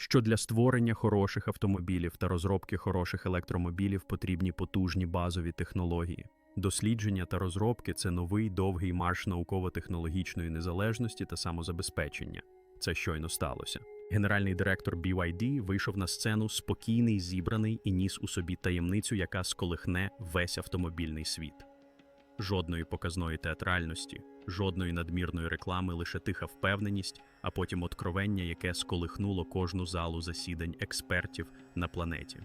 що для створення хороших автомобілів та розробки хороших електромобілів потрібні потужні базові технології. Дослідження та розробки це новий довгий марш науково-технологічної незалежності та самозабезпечення. Це щойно сталося. Генеральний директор BYD вийшов на сцену спокійний, зібраний і ніс у собі таємницю, яка сколихне весь автомобільний світ. Жодної показної театральності, жодної надмірної реклами, лише тиха впевненість, а потім откровення, яке сколихнуло кожну залу засідань експертів на планеті.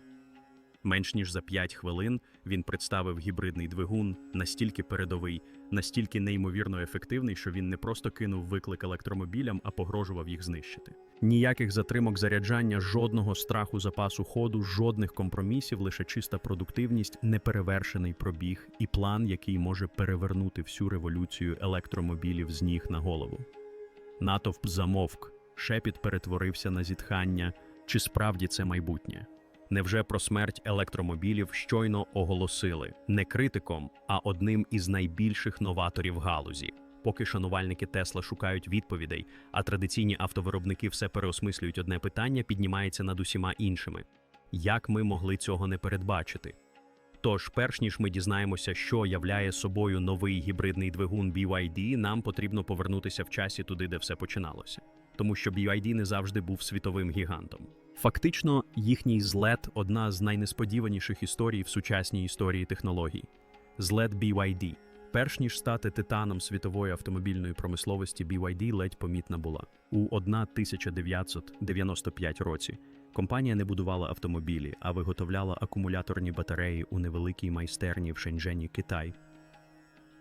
Менш ніж за 5 хвилин він представив гібридний двигун, настільки передовий, настільки неймовірно ефективний, що він не просто кинув виклик електромобілям, а погрожував їх знищити. Ніяких затримок заряджання, жодного страху запасу ходу, жодних компромісів, лише чиста продуктивність, неперевершений пробіг і план, який може перевернути всю революцію електромобілів з ніг на голову. Натовп замовк, шепіт перетворився на зітхання. Чи справді це майбутнє? Невже про смерть електромобілів щойно оголосили не критиком, а одним із найбільших новаторів галузі? Поки шанувальники Тесла шукають відповідей, а традиційні автовиробники все переосмислюють одне питання, піднімається над усіма іншими. Як ми могли цього не передбачити? Тож, перш ніж ми дізнаємося, що являє собою новий гібридний двигун BYD, нам потрібно повернутися в часі туди, де все починалося. Тому що BYD не завжди був світовим гігантом. Фактично, їхній злет одна з найнесподіваніших історій в сучасній історії технологій. Злет BYD. Перш ніж стати титаном світової автомобільної промисловості, BYD ледь помітна була. У 1995 році компанія не будувала автомобілі, а виготовляла акумуляторні батареї у невеликій майстерні в Шеньчжені, Китай.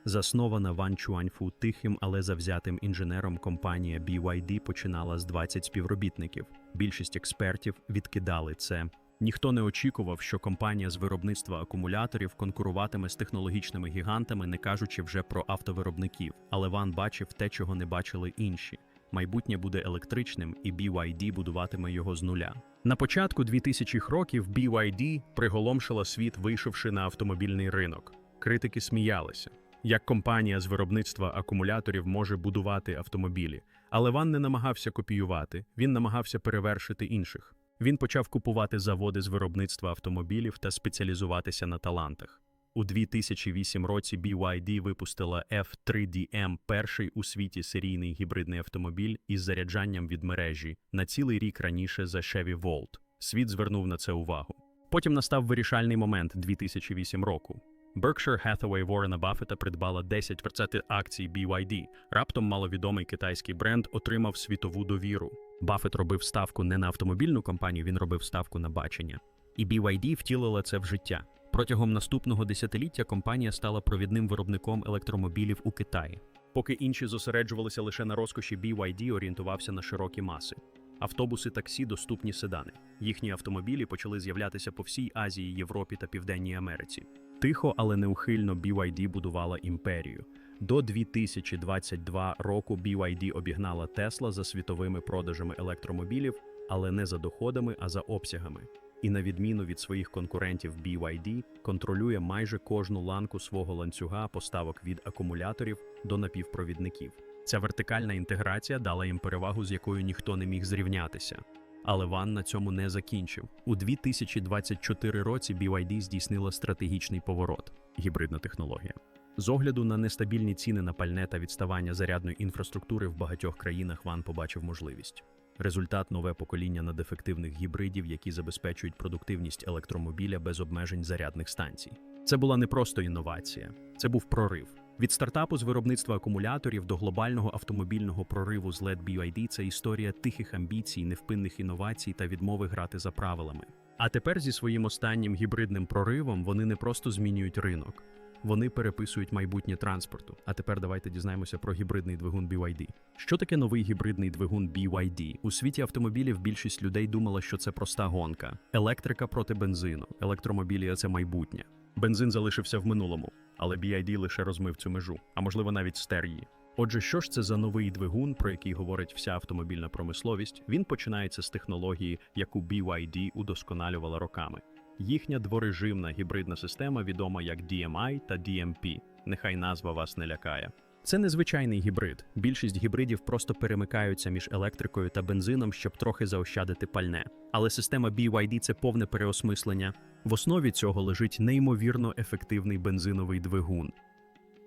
Заснована Ван Чуаньфу тихим, але завзятим інженером, компанія BYD починала з 20 співробітників. Більшість експертів відкидали це. Ніхто не очікував, що компанія з виробництва акумуляторів конкуруватиме з технологічними гігантами, не кажучи вже про автовиробників. Але Ван бачив те, чого не бачили інші. Майбутнє буде електричним, і BYD будуватиме його з нуля. На початку 2000-х років BYD приголомшила світ, вийшовши на автомобільний ринок. Критики сміялися. Як компанія з виробництва акумуляторів може будувати автомобілі, але Ван не намагався копіювати, він намагався перевершити інших. Він почав купувати заводи з виробництва автомобілів та спеціалізуватися на талантах. У 2008 році BYD випустила F3DM, перший у світі серійний гібридний автомобіль із заряджанням від мережі на цілий рік раніше за Chevy Volt. Світ звернув на це увагу. Потім настав вирішальний момент 2008 року. Berkshire Hathaway Ворена Баффета придбала 10% акцій BYD. Раптом маловідомий китайський бренд отримав світову довіру. Баффет робив ставку не на автомобільну компанію, він робив ставку на бачення. І BYD втілила це в життя. Протягом наступного десятиліття компанія стала провідним виробником електромобілів у Китаї. Поки інші зосереджувалися лише на розкоші, BYD орієнтувався на широкі маси. Автобуси таксі доступні седани. Їхні автомобілі почали з'являтися по всій Азії, Європі та Південній Америці. Тихо, але неухильно BYD будувала імперію. До 2022 року BYD обігнала Tesla за світовими продажами електромобілів, але не за доходами, а за обсягами. І на відміну від своїх конкурентів, BYD контролює майже кожну ланку свого ланцюга поставок від акумуляторів до напівпровідників. Ця вертикальна інтеграція дала їм перевагу, з якою ніхто не міг зрівнятися. Але Ван на цьому не закінчив. У 2024 році BYD здійснила стратегічний поворот гібридна технологія. З огляду на нестабільні ціни на пальне та відставання зарядної інфраструктури в багатьох країнах Ван побачив можливість. Результат нове покоління надефективних гібридів, які забезпечують продуктивність електромобіля без обмежень зарядних станцій. Це була не просто інновація, це був прорив. Від стартапу з виробництва акумуляторів до глобального автомобільного прориву з LED BYD – це історія тихих амбіцій, невпинних інновацій та відмови грати за правилами. А тепер зі своїм останнім гібридним проривом вони не просто змінюють ринок, вони переписують майбутнє транспорту. А тепер давайте дізнаємося про гібридний двигун BYD. Що таке новий гібридний двигун BYD? У світі автомобілів більшість людей думала, що це проста гонка. Електрика проти бензину. Електромобілі це майбутнє. Бензин залишився в минулому, але BYD лише розмив цю межу, а можливо навіть стер її. Отже, що ж це за новий двигун, про який говорить вся автомобільна промисловість? Він починається з технології, яку BYD удосконалювала роками. Їхня дворежимна гібридна система відома як DMI та DMP. Нехай назва вас не лякає. Це незвичайний гібрид. Більшість гібридів просто перемикаються між електрикою та бензином, щоб трохи заощадити пальне. Але система BYD – це повне переосмислення. В основі цього лежить неймовірно ефективний бензиновий двигун.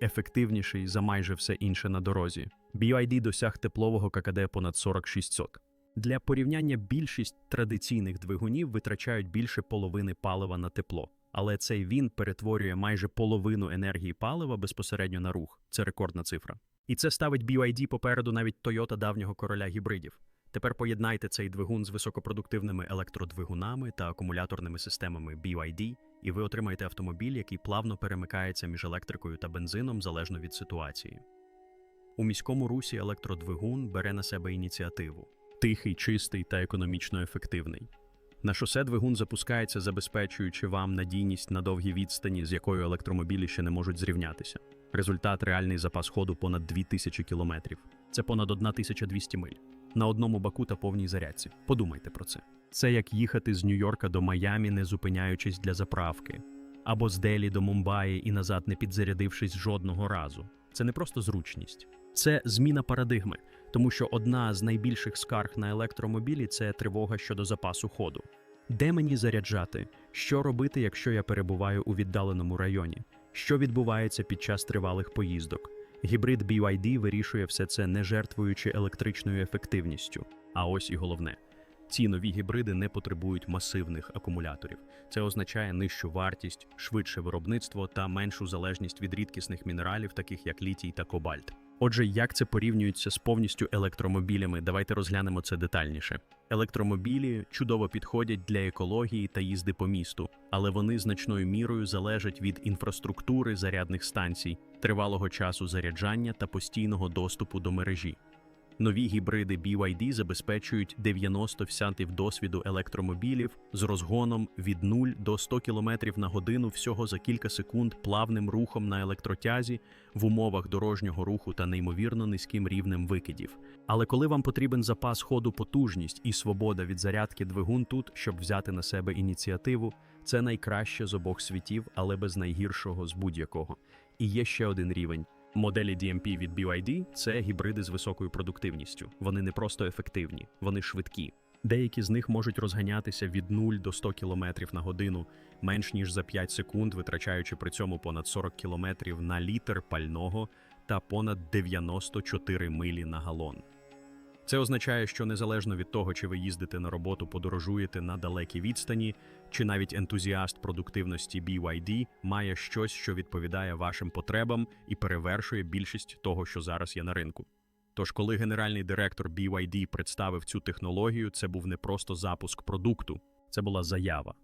Ефективніший за майже все інше на дорозі. BYD досяг теплового ККД понад 46 сот. Для порівняння більшість традиційних двигунів витрачають більше половини палива на тепло. Але цей він перетворює майже половину енергії палива безпосередньо на рух. Це рекордна цифра. І це ставить BYD попереду навіть Toyota давнього короля гібридів. Тепер поєднайте цей двигун з високопродуктивними електродвигунами та акумуляторними системами BYD, і ви отримаєте автомобіль, який плавно перемикається між електрикою та бензином залежно від ситуації. У міському русі електродвигун бере на себе ініціативу тихий, чистий та економічно ефективний. На шосе двигун запускається, забезпечуючи вам надійність на довгій відстані, з якою електромобілі ще не можуть зрівнятися. Результат реальний запас ходу понад 2000 кілометрів. Це понад 1200 миль. На одному баку та повній зарядці. Подумайте про це. Це як їхати з Нью-Йорка до Майамі, не зупиняючись для заправки, або з Делі до Мумбаї і назад не підзарядившись жодного разу. Це не просто зручність, це зміна парадигми, тому що одна з найбільших скарг на електромобілі це тривога щодо запасу ходу. Де мені заряджати? Що робити, якщо я перебуваю у віддаленому районі? Що відбувається під час тривалих поїздок? Гібрид BYD вирішує все це не жертвуючи електричною ефективністю. А ось і головне. Ці нові гібриди не потребують масивних акумуляторів. Це означає нижчу вартість, швидше виробництво та меншу залежність від рідкісних мінералів, таких як літій та кобальт. Отже, як це порівнюється з повністю електромобілями? Давайте розглянемо це детальніше. Електромобілі чудово підходять для екології та їзди по місту, але вони значною мірою залежать від інфраструктури зарядних станцій, тривалого часу заряджання та постійного доступу до мережі. Нові гібриди BYD забезпечують 90 всянтів досвіду електромобілів з розгоном від 0 до 100 км на годину всього за кілька секунд плавним рухом на електротязі в умовах дорожнього руху та неймовірно низьким рівнем викидів. Але коли вам потрібен запас ходу, потужність і свобода від зарядки двигун тут, щоб взяти на себе ініціативу, це найкраще з обох світів, але без найгіршого з будь-якого. І є ще один рівень. Моделі DMP від BYD – це гібриди з високою продуктивністю. Вони не просто ефективні, вони швидкі. Деякі з них можуть розганятися від 0 до 100 км на годину менш ніж за 5 секунд, витрачаючи при цьому понад 40 км на літр пального та понад 94 милі на галон. Це означає, що незалежно від того, чи ви їздите на роботу, подорожуєте на далекій відстані, чи навіть ентузіаст продуктивності BYD має щось, що відповідає вашим потребам і перевершує більшість того, що зараз є на ринку. Тож, коли генеральний директор BYD представив цю технологію, це був не просто запуск продукту, це була заява.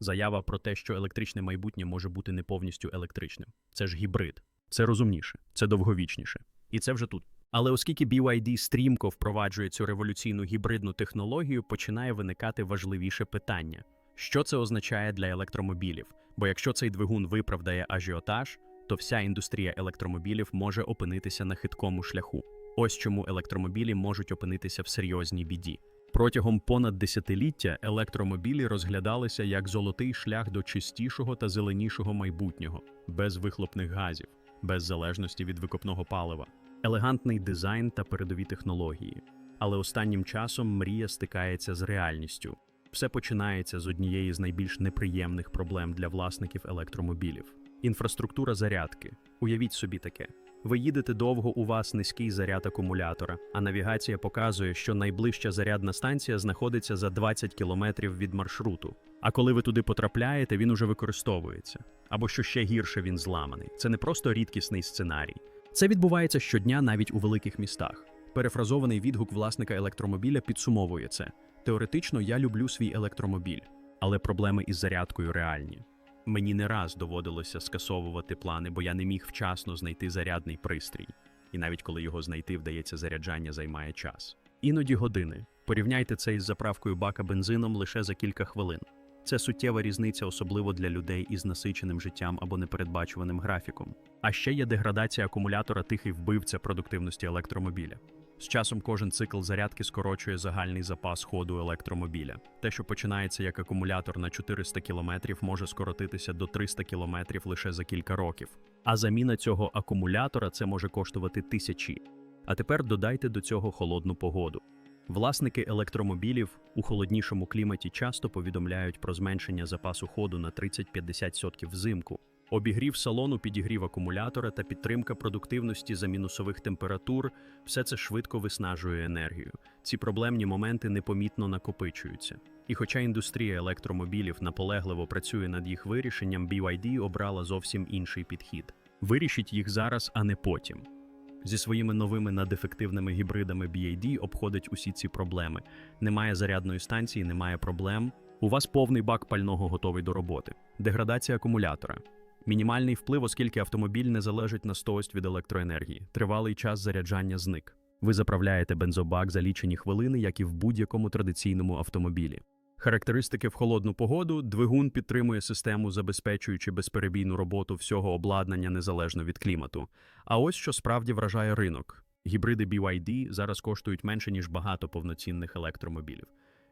Заява про те, що електричне майбутнє може бути не повністю електричним. Це ж гібрид, це розумніше, це довговічніше. І це вже тут. Але оскільки BYD стрімко впроваджує цю революційну гібридну технологію, починає виникати важливіше питання: що це означає для електромобілів? Бо якщо цей двигун виправдає ажіотаж, то вся індустрія електромобілів може опинитися на хиткому шляху. Ось чому електромобілі можуть опинитися в серйозній біді. Протягом понад десятиліття електромобілі розглядалися як золотий шлях до чистішого та зеленішого майбутнього, без вихлопних газів, без залежності від викопного палива елегантний дизайн та передові технології. Але останнім часом мрія стикається з реальністю. Все починається з однієї з найбільш неприємних проблем для власників електромобілів інфраструктура зарядки. Уявіть собі таке. Ви їдете довго, у вас низький заряд акумулятора, а навігація показує, що найближча зарядна станція знаходиться за 20 кілометрів від маршруту. А коли ви туди потрапляєте, він уже використовується. Або що ще гірше, він зламаний. Це не просто рідкісний сценарій. Це відбувається щодня навіть у великих містах. Перефразований відгук власника електромобіля підсумовує це. Теоретично я люблю свій електромобіль, але проблеми із зарядкою реальні. Мені не раз доводилося скасовувати плани, бо я не міг вчасно знайти зарядний пристрій. І навіть коли його знайти, вдається заряджання займає час. Іноді години. Порівняйте це із заправкою бака бензином лише за кілька хвилин. Це суттєва різниця, особливо для людей із насиченим життям або непередбачуваним графіком. А ще є деградація акумулятора тихий вбивця продуктивності електромобіля. З часом кожен цикл зарядки скорочує загальний запас ходу електромобіля. Те, що починається як акумулятор на 400 км, може скоротитися до 300 км лише за кілька років. А заміна цього акумулятора це може коштувати тисячі. А тепер додайте до цього холодну погоду. Власники електромобілів у холоднішому кліматі часто повідомляють про зменшення запасу ходу на 30-50% взимку. Обігрів салону, підігрів акумулятора та підтримка продуктивності за мінусових температур все це швидко виснажує енергію. Ці проблемні моменти непомітно накопичуються. І хоча індустрія електромобілів наполегливо працює над їх вирішенням, BYD обрала зовсім інший підхід. Вирішіть їх зараз, а не потім. Зі своїми новими надефективними гібридами BYD обходить усі ці проблеми. Немає зарядної станції, немає проблем. У вас повний бак пального готовий до роботи. Деградація акумулятора. Мінімальний вплив, оскільки автомобіль не залежить на 100% від електроенергії. Тривалий час заряджання зник. Ви заправляєте бензобак за лічені хвилини, як і в будь-якому традиційному автомобілі. Характеристики в холодну погоду двигун підтримує систему, забезпечуючи безперебійну роботу всього обладнання незалежно від клімату. А ось що справді вражає ринок: гібриди BYD зараз коштують менше ніж багато повноцінних електромобілів.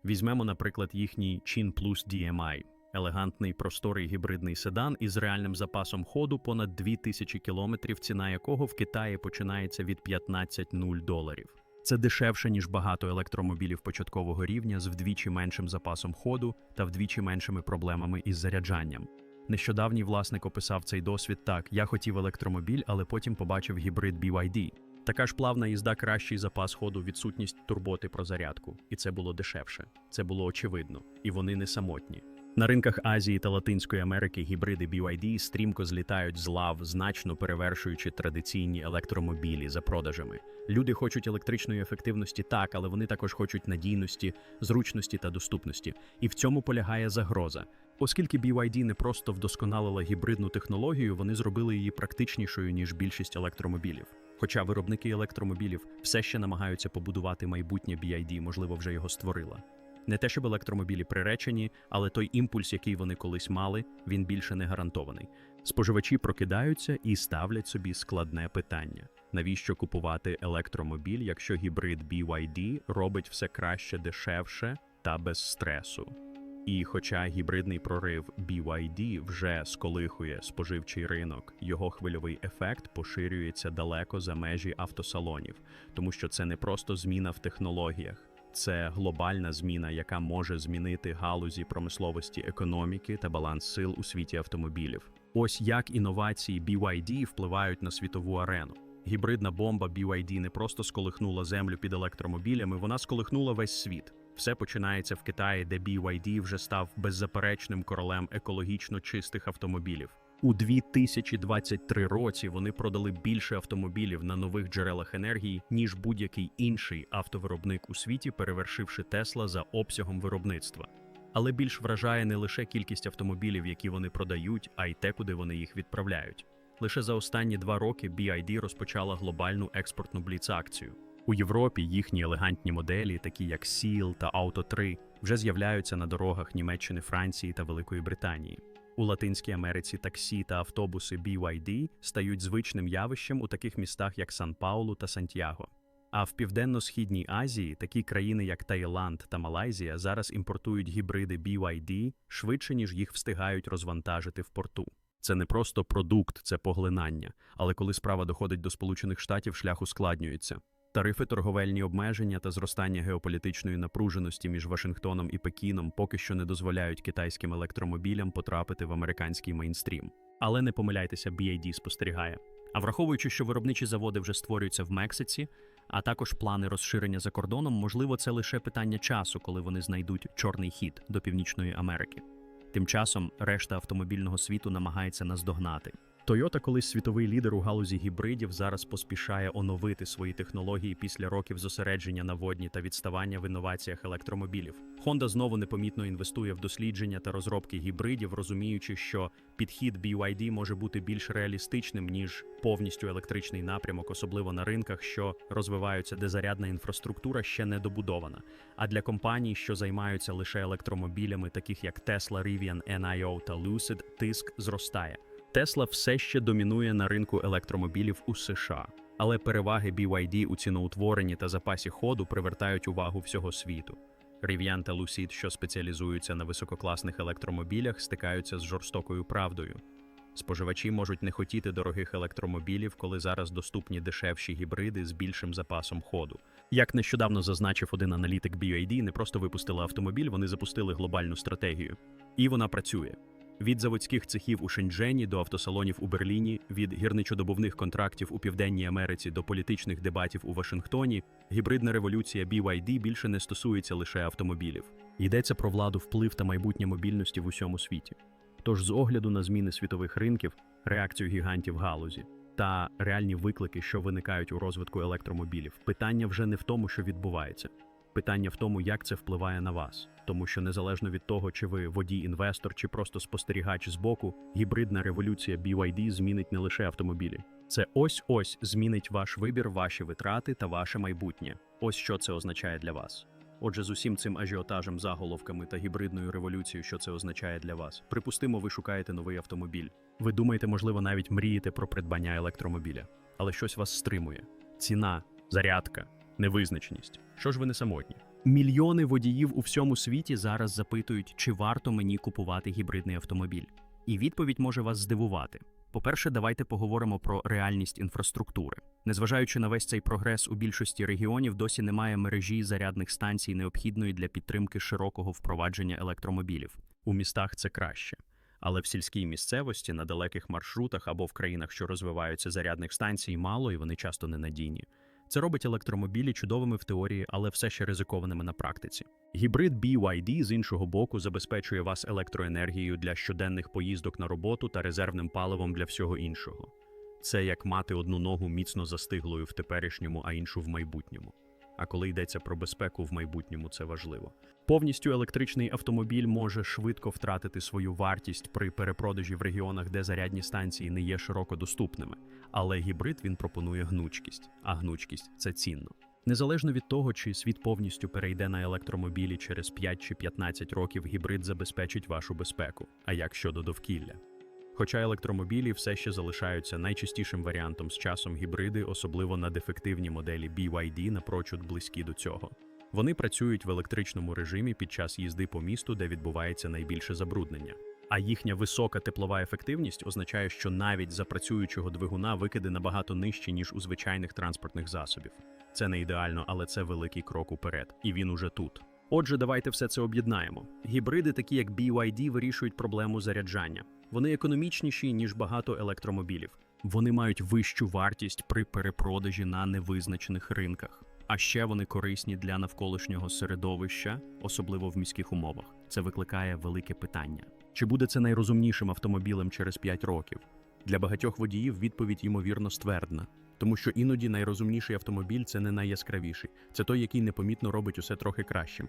Візьмемо, наприклад, їхній Chin Plus DMI – елегантний просторий гібридний седан із реальним запасом ходу понад 2000 кілометрів, ціна якого в Китаї починається від 15 0 доларів. Це дешевше, ніж багато електромобілів початкового рівня з вдвічі меншим запасом ходу та вдвічі меншими проблемами із заряджанням. Нещодавній власник описав цей досвід так: я хотів електромобіль, але потім побачив гібрид BYD. Така ж плавна їзда, кращий запас ходу, відсутність турботи про зарядку. І це було дешевше. Це було очевидно, і вони не самотні. На ринках Азії та Латинської Америки гібриди BYD стрімко злітають з лав, значно перевершуючи традиційні електромобілі за продажами. Люди хочуть електричної ефективності так, але вони також хочуть надійності, зручності та доступності. І в цьому полягає загроза. Оскільки BYD не просто вдосконалила гібридну технологію, вони зробили її практичнішою ніж більшість електромобілів. Хоча виробники електромобілів все ще намагаються побудувати майбутнє BYD, можливо, вже його створила. Не те, щоб електромобілі приречені, але той імпульс, який вони колись мали, він більше не гарантований. Споживачі прокидаються і ставлять собі складне питання: навіщо купувати електромобіль, якщо гібрид BYD робить все краще, дешевше та без стресу? І хоча гібридний прорив BYD вже сколихує споживчий ринок, його хвильовий ефект поширюється далеко за межі автосалонів, тому що це не просто зміна в технологіях. Це глобальна зміна, яка може змінити галузі промисловості економіки та баланс сил у світі автомобілів. Ось як інновації BYD впливають на світову арену. Гібридна бомба BYD не просто сколихнула землю під електромобілями, вона сколихнула весь світ. Все починається в Китаї, де BYD вже став беззаперечним королем екологічно чистих автомобілів. У 2023 році вони продали більше автомобілів на нових джерелах енергії, ніж будь-який інший автовиробник у світі, перевершивши Тесла за обсягом виробництва. Але більш вражає не лише кількість автомобілів, які вони продають, а й те, куди вони їх відправляють. Лише за останні два роки BYD розпочала глобальну експортну бліц-акцію. У Європі їхні елегантні моделі, такі як Seal та Auto 3, вже з'являються на дорогах Німеччини, Франції та Великої Британії. У Латинській Америці таксі та автобуси BYD стають звичним явищем у таких містах, як Сан-Паулу та Сантьяго. А в Південно-Східній Азії такі країни, як Таїланд та Малайзія, зараз імпортують гібриди BYD швидше, ніж їх встигають розвантажити в порту. Це не просто продукт, це поглинання. Але коли справа доходить до Сполучених Штатів, шлях ускладнюється. Тарифи, торговельні обмеження та зростання геополітичної напруженості між Вашингтоном і Пекіном поки що не дозволяють китайським електромобілям потрапити в американський мейнстрім. Але не помиляйтеся, BYD спостерігає. А враховуючи, що виробничі заводи вже створюються в Мексиці, а також плани розширення за кордоном, можливо, це лише питання часу, коли вони знайдуть чорний хід до Північної Америки. Тим часом решта автомобільного світу намагається наздогнати. Toyota, колись світовий лідер у галузі гібридів, зараз поспішає оновити свої технології після років зосередження на водні та відставання в інноваціях електромобілів. Honda знову непомітно інвестує в дослідження та розробки гібридів, розуміючи, що підхід BYD може бути більш реалістичним ніж повністю електричний напрямок, особливо на ринках, що розвиваються, де зарядна інфраструктура ще не добудована. А для компаній, що займаються лише електромобілями, таких як Tesla, Rivian, NIO та Lucid, тиск зростає. Тесла все ще домінує на ринку електромобілів у США. Але переваги BYD у ціноутворенні та запасі ходу привертають увагу всього світу. Rivian та Lucid, що спеціалізуються на висококласних електромобілях, стикаються з жорстокою правдою. Споживачі можуть не хотіти дорогих електромобілів, коли зараз доступні дешевші гібриди з більшим запасом ходу. Як нещодавно зазначив один аналітик BYD, не просто випустили автомобіль, вони запустили глобальну стратегію. І вона працює. Від заводських цехів у Шенджені до автосалонів у Берліні, від гірничодобувних контрактів у Південній Америці до політичних дебатів у Вашингтоні, гібридна революція BYD більше не стосується лише автомобілів. Йдеться про владу, вплив та майбутнє мобільності в усьому світі. Тож, з огляду на зміни світових ринків, реакцію гігантів галузі та реальні виклики, що виникають у розвитку електромобілів, питання вже не в тому, що відбувається. Питання в тому, як це впливає на вас, тому що незалежно від того, чи ви водій-інвестор, чи просто спостерігач збоку, гібридна революція BYD змінить не лише автомобілі. Це ось ось змінить ваш вибір, ваші витрати та ваше майбутнє. Ось що це означає для вас. Отже, з усім цим ажіотажем, заголовками та гібридною революцією, що це означає для вас. Припустимо, ви шукаєте новий автомобіль. Ви думаєте, можливо, навіть мрієте про придбання електромобіля, але щось вас стримує: ціна, зарядка, невизначеність. Що ж ви не самотні? Мільйони водіїв у всьому світі зараз запитують, чи варто мені купувати гібридний автомобіль. І відповідь може вас здивувати. По-перше, давайте поговоримо про реальність інфраструктури. Незважаючи на весь цей прогрес, у більшості регіонів досі немає мережі зарядних станцій, необхідної для підтримки широкого впровадження електромобілів. У містах це краще. Але в сільській місцевості, на далеких маршрутах або в країнах, що розвиваються зарядних станцій, мало і вони часто ненадійні. Це робить електромобілі чудовими в теорії, але все ще ризикованими на практиці. Гібрид BYD з іншого боку забезпечує вас електроенергією для щоденних поїздок на роботу та резервним паливом для всього іншого. Це як мати одну ногу міцно застиглою в теперішньому, а іншу в майбутньому. А коли йдеться про безпеку в майбутньому, це важливо. Повністю електричний автомобіль може швидко втратити свою вартість при перепродажі в регіонах, де зарядні станції не є широко доступними. Але гібрид він пропонує гнучкість, а гнучкість це цінно. Незалежно від того, чи світ повністю перейде на електромобілі через 5 чи 15 років, гібрид забезпечить вашу безпеку. А як щодо довкілля? Хоча електромобілі все ще залишаються найчастішим варіантом з часом гібриди, особливо на дефективні моделі BYD, напрочуд близькі до цього. Вони працюють в електричному режимі під час їзди по місту, де відбувається найбільше забруднення. А їхня висока теплова ефективність означає, що навіть за працюючого двигуна викиди набагато нижчі, ніж у звичайних транспортних засобів. Це не ідеально, але це великий крок уперед, і він уже тут. Отже, давайте все це об'єднаємо. Гібриди, такі як BYD, вирішують проблему заряджання. Вони економічніші, ніж багато електромобілів. Вони мають вищу вартість при перепродажі на невизначених ринках. А ще вони корисні для навколишнього середовища, особливо в міських умовах. Це викликає велике питання: чи буде це найрозумнішим автомобілем через 5 років? Для багатьох водіїв відповідь ймовірно ствердна, тому що іноді найрозумніший автомобіль це не найяскравіший, це той, який непомітно робить усе трохи кращим.